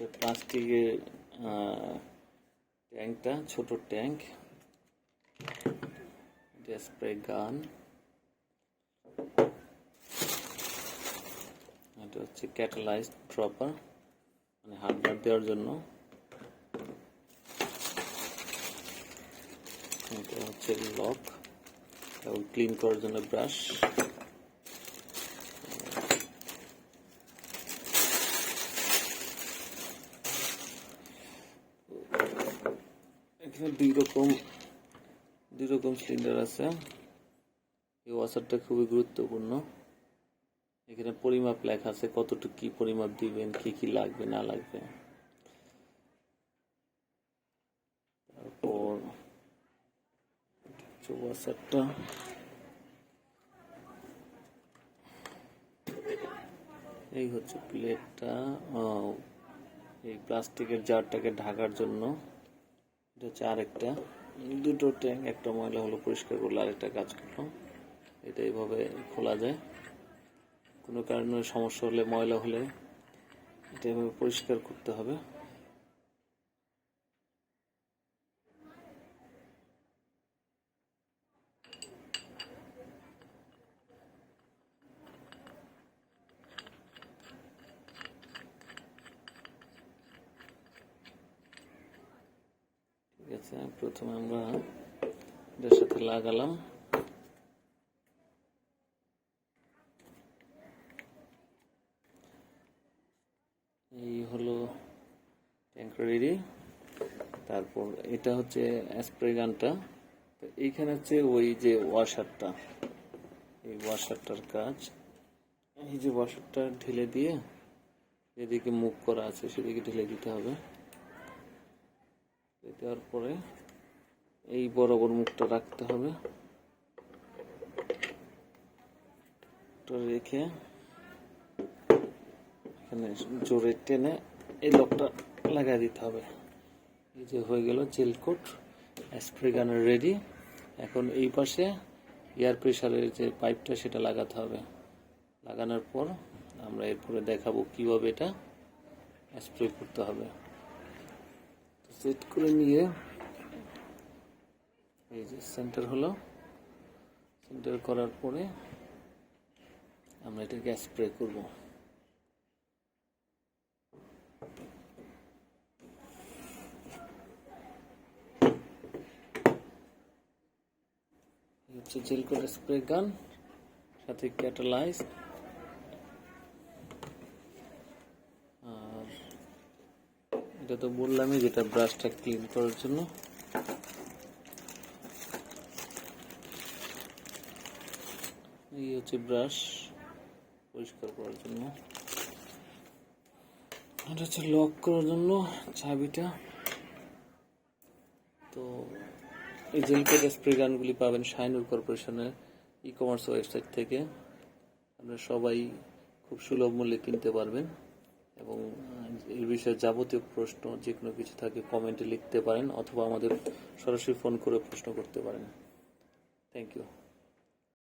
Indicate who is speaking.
Speaker 1: এটা প্লাস্টিকের ট্যাঙ্কটা, ছোট ট্যাঙ্ক, এটা স্প্রে গান, এটা হচ্ছে ক্যাটালাইজড ড্রপার মানে হার্ডবার দেওয়ার জন্য। এটা হচ্ছে লক এবং ক্লিন করার জন্য ব্রাশ। এখানে দুই রকম দুই রকম সিলিন্ডার আছে। এই ওয়াশারটা খুবই গুরুত্বপূর্ণ। এখানে পরিমাপ লেখা আছে, কতটুকু কি পরিমাপ দিবেন, কি কি লাগবে, না লাগবে। তারপর ওয়াশারটা এই হচ্ছে প্লেটটা এই প্লাস্টিকের জারটাকে ঢাকার জন্য। এটা হচ্ছে আরেকটা। দুটো ট্যাঙ্ক, একটা ময়লা হলো পরিষ্কার করলে, আরেকটা কাজ করল। এটা এইভাবে খোলা যায়। কোনো কারণে সমস্যা হলে, ময়লা হলে এটা এভাবে পরিষ্কার করতে হবে। ঠিক প্রথমে আমরা এটার সাথে লাগালাম। এই হলো ট্যাঙ্ক তারপর এটা হচ্ছে স্প্রে গানটা। তো এইখানে হচ্ছে ওই যে ওয়াশারটা। এই ওয়াশারটার কাজ। এই যে ওয়াশারটা ঢেলে দিয়ে যেদিকে মুখ করা আছে সেদিকে ঢেলে দিতে হবে। দেওয়ার পরে এই বরাবর মুখটা রাখতে হবে। রেখে এখানে জোরে টেনে এই লকটা লাগাই দিতে হবে। এই যে হয়ে গেল জেল কোট স্প্রে গানের রেডি। এখন এই পাশে এয়ার প্রেশারের যে পাইপটা সেটা লাগাতে হবে। লাগানোর পর আমরা এরপরে দেখাবো কীভাবে এটা স্প্রে করতে হবে। সেট করে নিয়ে এই যে সেন্টার হলো। সেন্টার করার পরে আমরা এটাকে স্প্রে করব। হচ্ছে জেল করে স্প্রে গান সাথে ক্যাটালাইজ এটা তো বললামই যেটা ব্রাশটা ক্লিন করার জন্য। এই হচ্ছে ব্রাশ পরিষ্কার করার জন্য। এটা হচ্ছে লক করার জন্য চাবিটা। তো এই জেলকেট স্প্রে গানগুলি পাবেন শাইনুর কর্পোরেশনের ই কমার্স ওয়েবসাইট থেকে, আপনারা সবাই খুব সুলভ মূল্যে কিনতে পারবেন এবং এই বিষয়ে যাবতীয় প্রশ্ন যে কোনো কিছু থাকে কমেন্টে লিখতে পারেন অথবা আমাদের সরাসরি ফোন করে প্রশ্ন করতে পারেন। Thank you